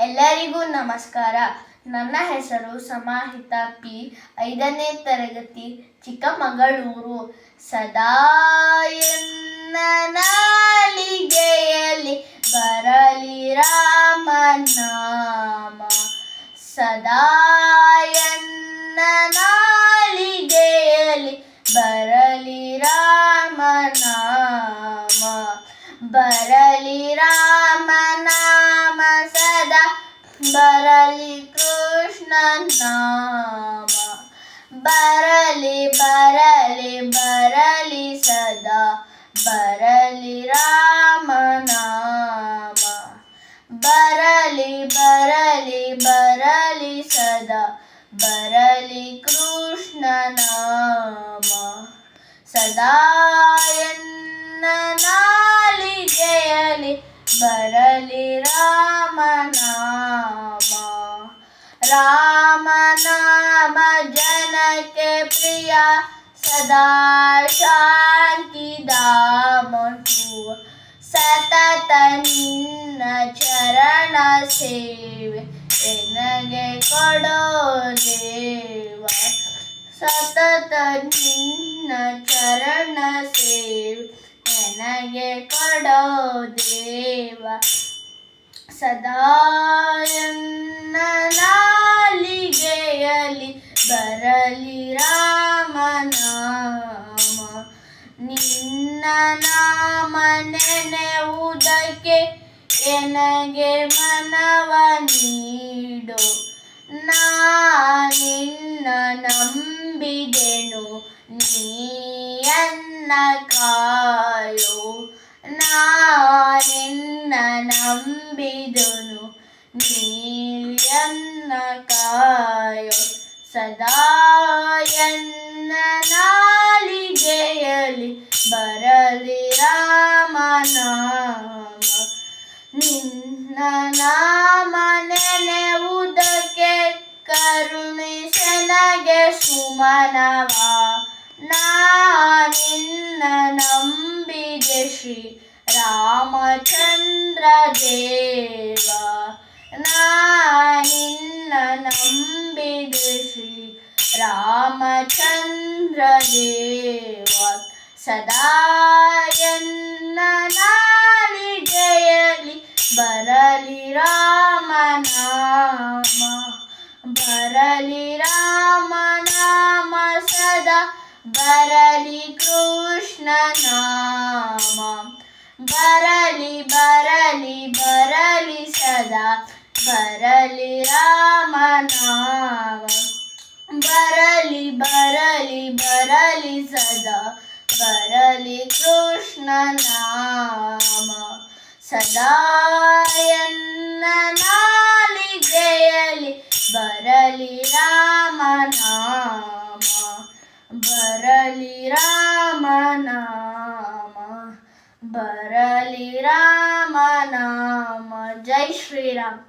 ಎಲ್ಲರಿಗೂ ನಮಸ್ಕಾರ. ನನ್ನ ಹೆಸರು ಸಮಾಹಿತ ಪಿ. ಐದನೇ ತರಗತಿ, ಚಿಕ್ಕಮಗಳೂರು. ಸದಾ ನಾಲಿಗೆಯಲ್ಲಿ ಬರಲಿ ರಾಮನಾಮ. ಸದಾ ನಾಲಿಗೆಯಲ್ಲಿ ಬರಲಿ ರಾಮನಾಮ. ಬರಲಿ ರಾಮನಾಮ. ಸದಾ ಬರಲಿ ಕೃಷ್ಣ ನಾಮ. ಬರಲಿ ಬರಲಿ ಬರಲಿ ಸದಾ. ಬರಲಿ ರಾಮನಾಮ ಬರಲಿ ಬರಲಿ ಬರಲಿ ಸದಾ. ಬರಲಿ ಕೃಷ್ಣ ನಾಮ. ಸದಾ ಎನ್ನ ನಾಲಿಗೆಯಲ್ಲಿ ಬರಲಿ ರಾಮನಾಮ ರಾಮನಾಮ ಜನಕ್ಕೆ ಪ್ರಿಯ ಸದಾ ಶಾಂತಿದಾಮಟು ಸತತ ನಿನ್ನ ಚರಣ ಸೇವೆ ಎನಗೆ ಕೊಡೋ ದೇವ ಸತತ ನಿನ್ನ ಚರಣ ಸೇವೆ ನನಗೆ ಕೊಡೋ ದೇವ ಸದಾ ಬರಲಿ ಬರಲಿ ರಾಮನಾಮ. ನಿನ್ನ ನಾಮ ನೆನೆಯುವುದಕ್ಕೆ ಎನಗೆ ಮನವ ನೀಡು. ನಾನಿನ್ನ ನಂಬಿದೆನು, ನೀಯನ್ನ ಕಾಯೋ. ನಾನಿನ್ನ ನಂಬಿದನು ನೀಯನ್ನ ಕಾಯೋ ಸದಾ ಎನ್ನ ನಾಲಿಗೆಯಲ್ಲಿ ಬರಲಿ ರಾಮನಾಮ. ನಿನ್ನ ನಾಮ ನೆನೆಯುವುದಕ್ಕೆ ಕರುಣಿಸನಗೆ ಸುಮನವ. ನಾನಿನ್ನ ನಂಬಿದೆ ಶ್ರೀ ರಾಮಚಂದ್ರ ದೇವ ನಾನಿನ್ನ ನಂಬಿದೆ ಶ್ರೀ ರಾಮಚಂದ್ರ ದೇವ ಸದಾ ಎನ್ನ ಜಯಲಿ ಬರಲಿ ರಾಮನಾಮ ಬರಲಿ ರಾಮನಾಮ ಸದಾ ಬರಲಿ ಕೃಷ್ಣ ನಾಮ. ಬರಲಿ ಬರಲಿ ಬರಲಿ ಸದಾ. ಬರಲಿ ರಾಮನಾಮ. ಬರಲಿ ಬರಲಿ ಬರಲಿ ಸದಾ. ಬರಲಿ ಕೃಷ್ಣನಾಮ ಸದಾ ಎನ್ನ ನಾಲಿಗೆಯಲ್ಲಿ ಬರಲಿ ರಾಮನಾಮ ಬರಲಿ ರಾಮನಾಮ ಬರಲಿ ರಾಮನಾಮ ಜೈ ಶ್ರೀರಾಮ್